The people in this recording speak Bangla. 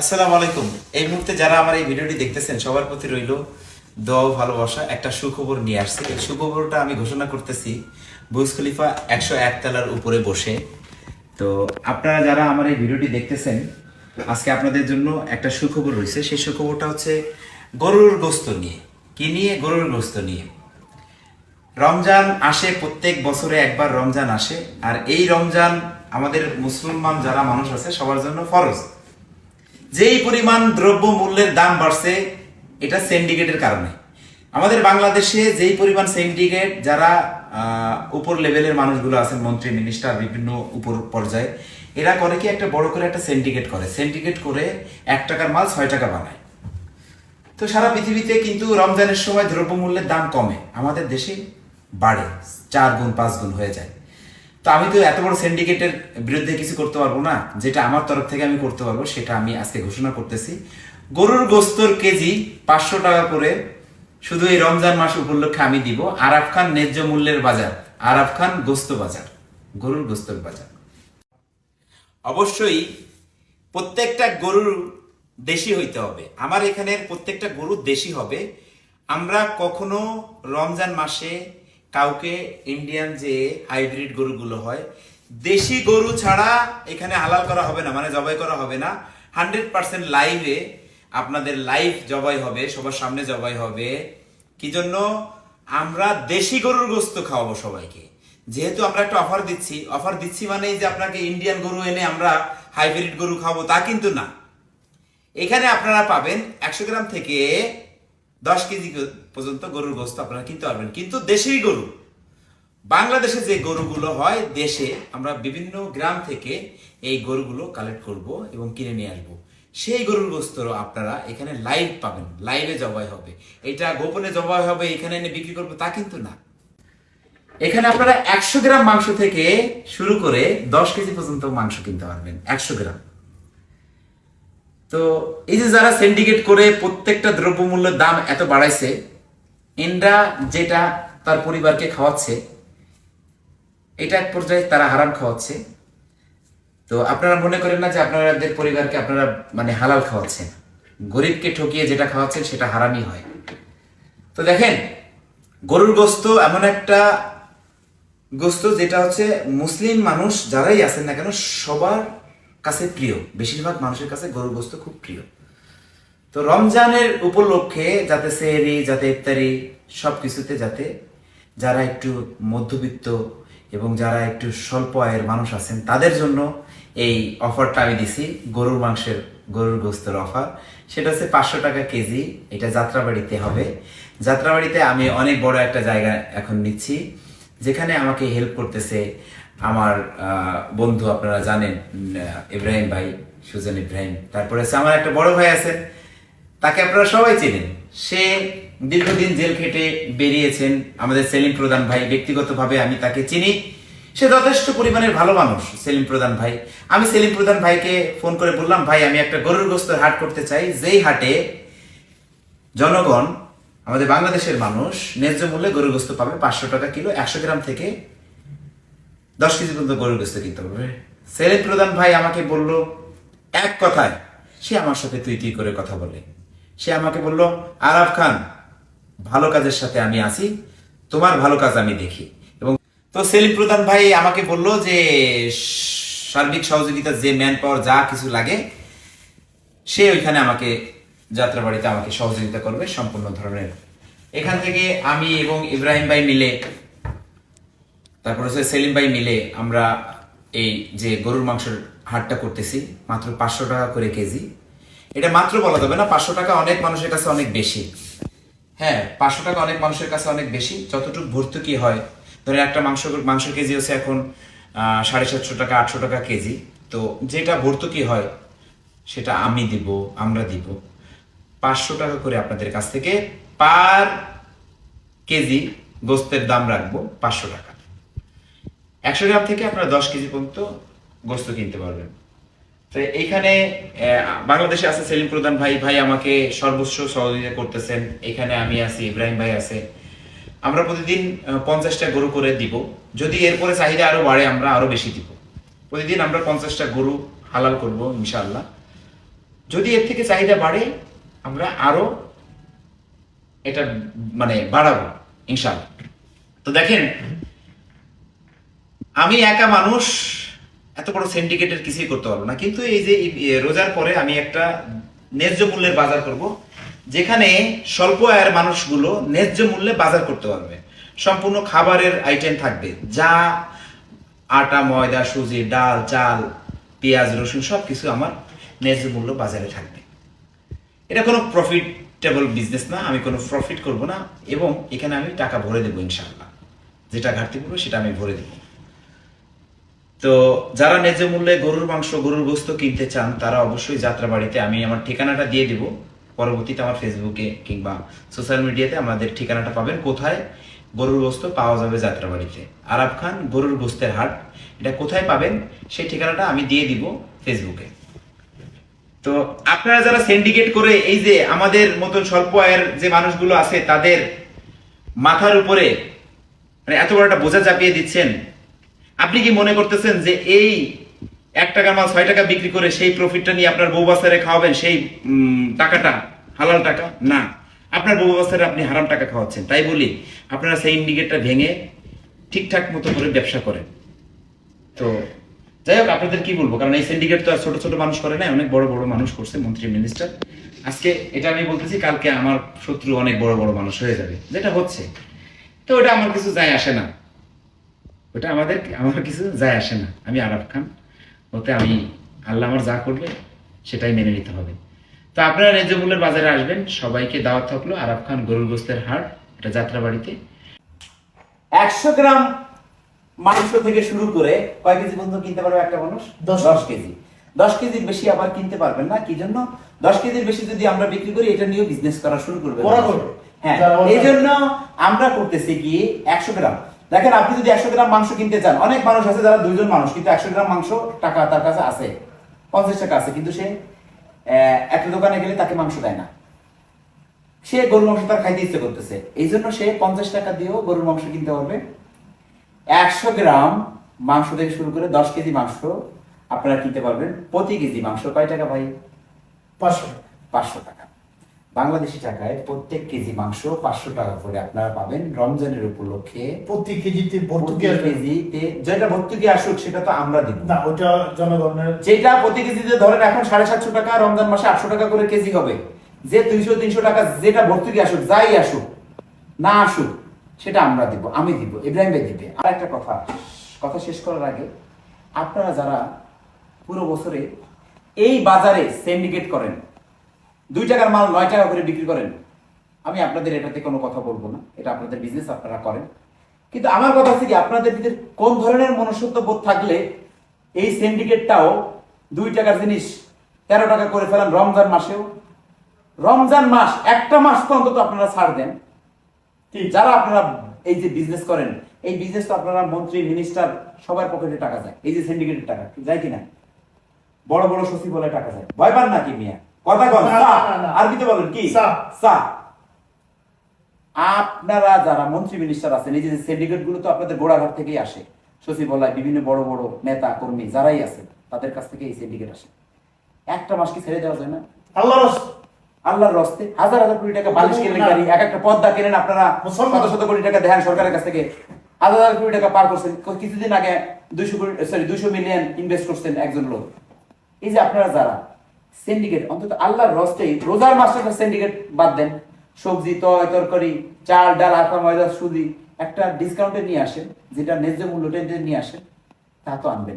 আসসালামু আলাইকুম। এই মুহূর্তে যারা আমার এই ভিডিওটি দেখতেছেন, সবার প্রতি রইল দোয়া ভালোবাসা, একটা সুখবর নিয়ে আসছে। এই সুখবরটা আমি ঘোষণা করতেছি বুজ খলিফা একশো এক তলার উপরে বসে। তো আপনারা যারা আমার এই ভিডিওটি দেখতেছেন, আজকে আপনাদের জন্য একটা সুখবর রয়েছে। সেই সুখবরটা হচ্ছে গরুর গোস্ত নিয়ে। কি নিয়ে? গরুর গোস্ত নিয়ে। রমজান আসে, প্রত্যেক বছরে একবার রমজান আসে, আর এই রমজান আমাদের মুসলমান যারা মানুষ আছে, সবার জন্য ফরজ। যেই পরিমাণ দ্রব্য মূল্যের দাম বাড়ছে, এটা সিন্ডিকেটের কারণে। আমাদের বাংলাদেশে যেই পরিমাণ সিন্ডিকেট যারা উপর লেভেলের মানুষগুলো আছেন, মন্ত্রী মিনিস্টার বিভিন্ন উপর পর্যায়ে, এরা করে কি একটা বড় করে একটা সিন্ডিকেট করে। সিন্ডিকেট করে এক টাকার মাল ছয় টাকা বানায়। তো সারা পৃথিবীতে কিন্তু রমজানের সময় দ্রব্যমূল্যের দাম কমে। আমাদের দেশে বাড়ে, চার গুণ, পাঁচ গুণ হয়ে যায়। তো আমি তো এত বড় সিন্ডিকেটের বিরুদ্ধে কিছু করতে পারব না, যেটা আমার তরফ থেকে আমি করতে পারব, সেটা আমি আজকে ঘোষণা করতেছি। গরুর গোস্তর কেজি পাঁচশো টাকা করে শুধু এই রমজান মাস উপলক্ষে আমি দিব। আরাফ খান ন্যায্য মূল্যের বাজার। আরাফ খান গোস্ত বাজার। গরুর গোস্তর বাজার। অবশ্যই প্রত্যেকটা গরুর দেশি হইতে হবে। আমার এখানের প্রত্যেকটা গরু দেশি হবে। আমরা কখনো রমজান মাসে কাউকে ইন্ডিয়ান যে হাইব্রিড গরুগুলো হয়, দেশি গরু ছাড়া এখানে হালাল করা হবে না মানে জবাই করা হবে না। হান্ড্রেড পার্সেন্ট লাইভে আপনাদের লাইভ জবাই হবে, সবার সামনে জবাই হবে। কি জন্য? আমরা দেশি গরুর গোস্ত খাওয়াবো সবাইকে। যেহেতু আমরা একটা অফার দিচ্ছি অফার দিচ্ছি মানে যে আপনাকে ইন্ডিয়ান গরু এনে আমরা হাইব্রিড গরু খাব তা কিন্তু না। এখানে আপনারা পাবেন একশো গ্রাম থেকে দশ কেজি পর্যন্ত গরুর গোস্ত আপনারা কিনতে পারবেন। কিন্তু দেশেই গরু। বাংলাদেশে যে গরুগুলো হয়, দেশে আমরা বিভিন্ন গ্রাম থেকে এই গরুগুলো কালেক্ট করব এবং কিনে নিয়ে আসব। সেই গরুর গোস্তরও আপনারা এখানে লাইভ পাবেন। লাইভে জবাই হবে। এটা গোপনে জবাই হবে, এখানে এনে বিক্রি করব, তা কিন্তু না। এখানে আপনারা একশো গ্রাম মাংস থেকে শুরু করে দশ কেজি পর্যন্ত মাংস কিনতে পারবেন। একশো গ্রাম। তো এই যে যারা সিন্ডিকেট করে প্রত্যেকটা দ্রব্যমূল্যের দাম এত বাড়াইছে, এনরা যেটা তার পরিবারকে খাওয়াচ্ছে, এটা এক পর্যায়ে তারা হারাম খাওয়াচ্ছে। তো আপনারা মনে করেন না যে আপনাদের পরিবারকে আপনারা মানে হালাল খাওয়াচ্ছেন? গরিবকে ঠকিয়ে যেটা খাওয়াচ্ছেন সেটা হারামই হয়। তো দেখেন, গরুর গোস্ত এমন একটা গোস্ত যেটা হচ্ছে মুসলিম মানুষ যারাই আছেন না কেন, সবার কাছে প্রিয়। বেশিরভাগ মানুষের কাছে গরুর গোস্ত খুব প্রিয়। তো রমজানের উপলক্ষে যাতে সেহরি, যাতে ইফতারি সব কিছুতে যাতে যারা একটু মধ্যবিত্ত এবং যারা একটু স্বল্প আয়ের মানুষ আছেন, তাদের জন্য এই অফারটা আমি দিছি, গরুর মাংসের, গরুর গোস্তের অফার। সেটা হচ্ছে পাঁচশো টাকা কেজি। এটা যাত্রাবাড়িতে হবে। যাত্রাবাড়িতে আমি অনেক বড় একটা জায়গা এখন নিচ্ছি, যেখানে আমাকে হেল্প করতেছে আমার বন্ধু আপনারা জানেন ইব্রাহিম ভাই, সুজন ইব্রাহিম। তারপরে আমার একটা বড় ভাই আছে, তাকে আপনারা সবাই চেনেন। সে দীর্ঘদিন জেল খেটে বেরিয়েছেন। আমাদের সেলিম প্রধান ভাই, ব্যক্তিগতভাবে আমি তাকে চিনি। সে যথেষ্ট পরিমাণের ভালো মানুষ, সেলিম প্রধান ভাই। আমি সেলিম প্রধান ভাইকে ফোন করে বললাম, ভাই, আমি একটা গরুর গোস্তের হাট করতে চাই। যেই হাটে জনগণ, আমাদের বাংলাদেশের মানুষ, ন্যায্য মূল্যে গরুর গোস্ত পাবে পাঁচশো টাকা কিলো, একশো গ্রাম থেকে দশ কেজি পর্যন্ত গরুর গোস্ত কিনতে পারবে সেলিম প্রধান ভাই আমাকে বলল, এক কথায়, সে আমার সাথে তুই তুই করে কথা বলে? সে আমাকে বলল, আরাফ খান, ভালো কাজের সাথে আমি আছি, তোমার ভালো কাজ আমি দেখি। এবং তো সেলিম প্রধান ভাই আমাকে বলল যে, সার্বিক সহযোগিতা, যে ম্যান পাওয়ার যা কিছু লাগে, সে ওইখানে আমাকে, যাত্রাবাড়িতে আমাকে সহযোগিতা করবে সম্পূর্ণ ধরনের। এখান থেকে আমি এবং ইব্রাহিম ভাই মিলে তারপর হচ্ছে সেলিম ভাই মিলে আমরা এই যে গরুর মাংসের হাটটা করতেছি, মাত্র পাঁচশো টাকা করে কেজি। এটা মাত্র বলা যাবে না, পাঁচশো টাকা অনেক মানুষের কাছে অনেক বেশি। হ্যাঁ পাঁচশো টাকা অনেক মানুষের কাছে অনেক বেশি, যতটুকু ভর্তুকি হয়। ধরেন একটা মাংস, মাংসের কেজি হচ্ছে এখন সাড়ে সাতশো টাকা, আটশো টাকা কেজি। তো যেটা ভর্তুকি হয়, সেটা আমি দিব, আমরা দিব। পাঁচশো টাকা করে আপনাদের কাছ থেকে পার কেজি গোস্তের দাম রাখব পাঁচশো টাকা। একশো গ্রাম থেকে আপনারা দশ কেজি পর্যন্ত গোস্ত কিনতে পারবেন। তো এইখানে বাংলাদেশে আছে সেলিম প্রধান ভাই। ভাই আমাকে সর্বোচ্চ সহযোগিতা করতেছেন। এখানে আমি আছি, ইব্রাহিম ভাই আছে। আমরা প্রতিদিন পঞ্চাশটা গরু করে দিব। যদি এরপরে চাহিদা আরও বাড়ে, আমরা আরও বেশি দিব। প্রতিদিন আমরা পঞ্চাশটা গরু হালাল করব, ইনশাআল্লাহ। যদি এর থেকে চাহিদা বাড়ে, আমরা আরও এটা মানে বাড়াবো ইনশাল্লাহ তো দেখেন আমি একা মানুষ, এত বড় সিন্ডিকেটের কিছুই করতে পারব না। কিন্তু এই যে রোজার পরে আমি একটা ন্যায্য মূল্যের বাজার করব, যেখানে স্বল্প আয়ের মানুষগুলো ন্যায্য মূল্যে বাজার করতে পারবে। সম্পূর্ণ খাবারের আইটেম থাকবে, যা আটা, ময়দা, সুজি, ডাল, চাল, পেঁয়াজ, রসুন সব কিছু আমার ন্যায্য মূল্য বাজারে থাকবে। এটা কোনো প্রফিটেবল বিজনেস না, আমি কোনো প্রফিট করব না, এবং এখানে আমি টাকা ভরে দেবো ইনশাআল্লাহ। যেটা ঘাটতি পড়বে সেটা আমি ভরে দেবো। তো যারা ন্যায্য মূল্যে গরুর মাংস, গরুর গোস্ত কিনতে চান, তারা অবশ্যই যাত্রা বাড়িতে আমি আমার ঠিকানাটা দিয়ে দিব। পরবর্তীতে আমার ফেসবুকে কিংবা সোশ্যাল মিডিয়াতে আমাদের ঠিকানাটা পাবেন। কোথায় গরুর গোস্ত পাওয়া যাবে যাত্রাবাড়িতে? আরাব খান, গরুর গোস্তের হাট। এটা কোথায় পাবেন? সেই ঠিকানাটা আমি দিয়ে দিব ফেসবুকে তো আপনারা যারা সিন্ডিকেট করে এই যে আমাদের মতন স্বল্প আয়ের যে মানুষগুলো আছে, তাদের মাথার উপরে মানে এত বড় একটা বোঝা চাপিয়ে দিচ্ছেন আপনি কি মনে করতেছেন যে এই এক টাকার মাল ছয় টাকা বিক্রি করে সেই প্রফিটটা নিয়ে আপনার বউ বাচ্চারে খাওয়াবেন? সেই টাকাটা? হালাল টাকা? না। আপনার বউ বাচ্চারে আপনি হারাম টাকা খাওয়াচ্ছেন। তাই বলি, আপনারা সেই ইন্ডিকেটটা ভেঙে ঠিকঠাক মতো করে ব্যবসা করেন। তো, যাই হোক, আপনাদের কি বলব? কারণ এই সিন্ডিকেট তো আর ছোট ছোট মানুষ করে না অনেক বড় বড় মানুষ করছে, মন্ত্রী মিনিস্টার আজকে এটা আমি বলতেছি, কালকে আমার শত্রু অনেক বড় বড় মানুষ হয়ে যাবে। যেটা হচ্ছে। তো ওটা আমার কিছু যায় আসে না। ওটা আমাদের আমার কিছু যায় আসে না। আমি আরব খান ওতে আমি আল্লাহ আমার যা করবে সেটাই মেনে নিতে হবে। তো আপনারা মূল্যের বাজারে আসবেন সবাইকে দাওয়াত থাকল আরব খান গরুর গোস্তের হাট এটা যাত্রাবাড়িতে। একশো গ্রাম মাংস থেকে শুরু করে কয় কেজি পর্যন্ত কিনতে পারবে একটা মানুষ? দশ দশ কেজি। দশ কেজির বেশি আবার কিনতে পারবেন না কি জন্য? দশ কেজির বেশি যদি আমরা বিক্রি করি এটা নিয়ে বিজনেস করা শুরু করবে হ্যাঁ এই জন্য আমরা করতেছি কি একশো গ্রাম। দেখেন আপনি যদি একশো গ্রাম মাংস কিনতে চান অনেক মানুষ আছে যারা দুইজন মানুষ কিন্তু একশো গ্রাম মাংস টাকা তার কাছে আছে পঞ্চাশ টাকা আছে কিন্তু সে একটা দোকানে গেলে তাকে মাংস দেয় না। সে গরুর মাংস তার খাইতে ইচ্ছে করতেছে। এই জন্য সে পঞ্চাশ টাকা দিয়েও গরুর মাংস কিনতে পারবে। একশো গ্রাম মাংস থেকে শুরু করে দশ কেজি মাংস আপনারা কিনতে পারবেন। প্রতি কেজি মাংস কয় টাকা ভাই? পাঁচশো। পাঁচশো টাকা। বাংলাদেশি টাকায় প্রত্যেক কেজি মাংস পাঁচশো টাকা করে আপনারা পাবেন রমজানের উপলক্ষে। প্রতি কেজিতে ভর্তুকি কেজিতে যেটা ভর্তুকি আসুক সেটা তো আমরা দিব। না ওটা জনগণের যেটা প্রতি কেজিতে ধরেন এখন সাড়ে সাতশো টাকা রমজান মাসে আটশো টাকা করে কেজি হবে। যে দুইশো তিনশো টাকা যেটা ভর্তুকি আসুক যাই আসুক না আসুক সেটা আমরা দিব আমি দিব ইব্রাহিম ভাই দিবে। আর একটা কথা কথা শেষ করার আগে আপনারা যারা পুরো বছরে এই বাজারে সিন্ডিকেট করেন দুই টাকার মাল নয় টাকা করে বিক্রি করেন। আমি আপনাদের এটাতে কোনো কথা বলব না। এটা আপনাদের বিজনেস আপনারা করেন। কিন্তু আমার কথা হচ্ছে কি, আপনাদের ভিতরে কোন ধরনের মনুষ্যত্ব বোধ থাকলে এই সিন্ডিকেটটাও দুই টাকার জিনিস তেরো টাকা করে ফেলান রমজান মাসেও। রমজান মাস, একটা মাস তো অন্তত আপনারা ছাড় দেন। যারা আপনারা এই যে বিজনেস করেন, এই বিজনেস তো আপনারা মন্ত্রী মিনিস্টার সবার পকেটে টাকা যায়। এই যে সিন্ডিকেটের টাকা, যায় কিনা? বড় বড় সচিব বলে টাকা যায়। ভয় পান নাকি মিয়া? কথা কন না, সা। না, না। আরবিতে বলেন কি? সা। সা আপনারা যারা মন্ত্রী মিনিস্টার আছেন এই যে সিন্ডিকেটগুলো তো আপনাদের গোড়াঘাট থেকেই আসে। সচিবালয় বিভিন্ন বড় বড় নেতা কর্মী যারাই আছে তাদের কাছ থেকে এই সিন্ডিকেট আসে। একটা মাস কি ছেড়ে দেওয়া যায় না? আল্লাহ আল্লাহর রস্তে। হাজার হাজার কোটি টাকা বালিশ কেনেন গাড়ি এক একটা পদ্মা কেনেন আপনারা। শত শত কোটি টাকা দেন সরকারের কাছ থেকে। হাজার হাজার কোটি টাকা পার করছেন। কিছুদিন আগে দুইশো কোটি সরি দুইশো মিলিয়ন ইনভেস্ট করছেন একজন লোক। এই যে আপনারা যারা সিন্ডিকেট অন্তত আল্লাহর রসটাই রোজার মাসটা সিন্ডিকেট বাদ দেন। সবজি, তয়, তরকারি, চাল, ডাল আটা ময়দা সুদি একটা ডিসকাউন্টে নিয়ে আসেন, যেটা ন্যায্য মূল্যটা নিয়ে আসেন, তা তো আনবেন